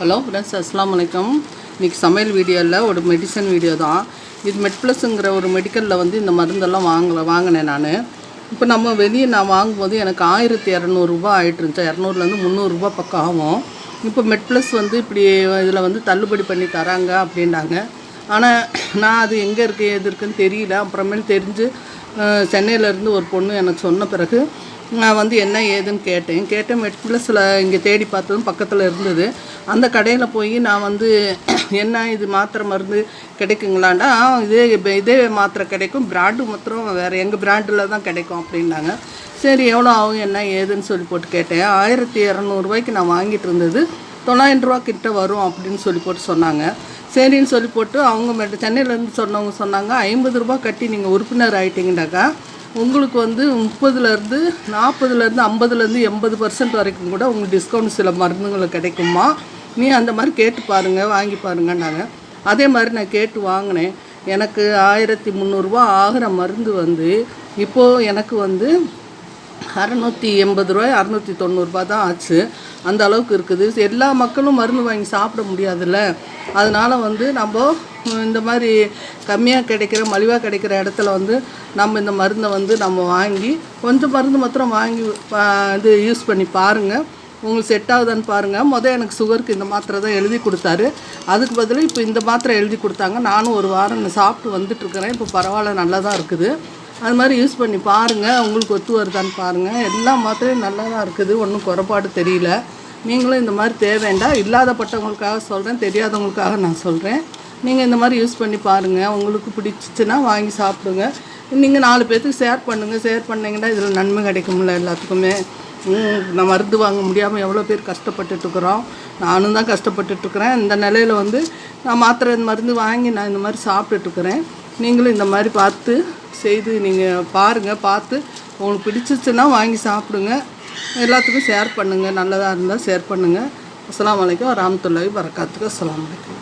Hello friends அஸ்லாம் வலைக்கம் இன்றைக்கி சமையல் வீடியோவில் ஒரு மெடிசன் வீடியோ தான். இது மெட்ப்ளஸ்ங்கிற ஒரு மெடிக்கலில் வந்து இந்த மருந்தெல்லாம் வாங்கல வாங்கினேன் நான். இப்போ நம்ம வெளியே நான் வாங்கும்போது எனக்கு ஆயிரத்தி இரநூறுபா ஆகிட்டு இருந்துச்சு. இரநூறுலேருந்து முந்நூறுரூபா பக்கம் ஆகும். இப்போ மெட் ப்ளஸ் வந்து இப்படி இதில் வந்து தள்ளுபடி பண்ணி தராங்க அப்படின்னாங்க. ஆனால் நான் அது எங்கே இருக்குது எது இருக்குதுன்னு தெரியல. அப்புறமேல் தெரிஞ்சு சென்னையிலேருந்து ஒரு பொண்ணு எனக்கு சொன்ன பிறகு நான் வந்து என்ன ஏதுன்னு கேட்டேன். கேட்டேன் மெட் சில இங்கே தேடி பார்த்ததும் பக்கத்தில் இருந்தது. அந்த கடையில் போய் நான் வந்து என்ன இது மாத்திரை மருந்து கிடைக்குங்களாண்டா? இதே இதே மாத்திரை கிடைக்கும். பிராண்டு மாத்திரம் வேறு எங்கள் பிராண்டில் தான் கிடைக்கும் அப்படின்னாங்க. சரி எவ்வளோ ஆகும் என்ன ஏதுன்னு சொல்லி போட்டு கேட்டேன். ஆயிரத்தி இரநூறுவாய்க்கு நான் வாங்கிட்டு இருந்தது. தொள்ளாயிரம் ரூபா கிட்ட வரும் அப்படின்னு சொல்லி போட்டு சொன்னாங்க. சரின்னு சொல்லி போட்டு அவங்க சென்னையிலேருந்து சொன்னவங்க சொன்னாங்க ஐம்பது ரூபா கட்டி நீங்கள் உறுப்பினர் ஆகிட்டீங்கன்னாக்கா உங்களுக்கு வந்து முப்பதுலேருந்து நாற்பதுலேருந்து ஐம்பதுலேருந்து எண்பது பர்சன்ட் வரைக்கும் கூட உங்களுக்கு டிஸ்கவுண்ட் சில மருந்துகள் கிடைக்குமா? நீ அந்த மாதிரி கேட்டு பாருங்கள் வாங்கி பாருங்கன்னாங்க அதே மாதிரி நான் கேட்டு வாங்கினேன். எனக்கு ஆயிரத்தி முந்நூறுரூவா ஆகிற மருந்து வந்து இப்போது எனக்கு வந்து அறநூற்றி எண்பது ரூபாய் அறநூற்றி தொண்ணூறுரூபா தான் ஆச்சு. அந்த அளவுக்கு இருக்குது. எல்லா மக்களும் மருந்து வாங்கி சாப்பிட முடியாதுல்ல. அதனால் வந்து நம்ம இந்த மாதிரி கம்மியாக கிடைக்கிற மலிவாக கிடைக்கிற இடத்துல வந்து நம்ம இந்த மருந்தை வந்து நம்ம வாங்கி கொஞ்சம் மருந்து மாத்திரம் வாங்கி பா- இது யூஸ் பண்ணி பாருங்கள் உங்களுக்கு செட் ஆகுதான்னு பாருங்கள் மொதல் எனக்கு சுகருக்கு இந்த மாத்திரை தான் எழுதி கொடுத்தாரு. அதுக்கு பதிலாக இப்போ இந்த மாத்திரை எழுதி கொடுத்தாங்க. நானும் ஒரு வாரம் சாப்பிட்டு வந்துட்டுருக்கிறேன் இப்போ பரவாயில்ல நல்லா தான் இருக்குது. அது மாதிரி யூஸ் பண்ணி பாருங்கள் உங்களுக்கு ஒத்து வருதான்னு பாருங்கள் எல்லா மாத்திரையும் நல்லா தான் இருக்குது. ஒன்றும் குறைபாடு தெரியல. நீங்களும் இந்த மாதிரி தேவைண்டா? இல்லாதப்பட்டவங்களுக்காக சொல்கிறேன் தெரியாதவங்களுக்காக நான் சொல்கிறேன் நீங்கள் இந்த மாதிரி யூஸ் பண்ணி பாருங்கள் உங்களுக்கு பிடிச்சிச்சின்னா வாங்கி சாப்பிடுங்க. நீங்கள் நாலு பேர்த்துக்கு ஷேர் பண்ணுங்கள் ஷேர் பண்ணிங்கன்னா இதில் நன்மை கிடைக்கும்ல எல்லாத்துக்குமே. ம், நான் மருந்து வாங்க முடியாமல் எவ்வளோ பேர் கஷ்டப்பட்டுட்ருக்குறோம் நானும் தான் கஷ்டப்பட்டுட்ருக்குறேன் இந்த நிலையில் வந்து நான் மாத்திரை இந்த மருந்து வாங்கி நான் இந்த மாதிரி சாப்பிட்டுட்ருக்குறேன் நீங்களும் இந்த மாதிரி பார்த்து செய்து நீங்கள் பாருங்கள் பார்த்து உங்களுக்கு பிடிச்சிச்சுன்னா வாங்கி சாப்பிடுங்க. எல்லாத்துக்கும் ஷேர் பண்ணுங்கள் நல்லதாக இருந்தால் ஷேர் பண்ணுங்கள் அஸ்லாம் வலைக்கம் ராமத்துல்லாவி வரக்காத்துக்கு அஸ்லாம் வலைக்கம்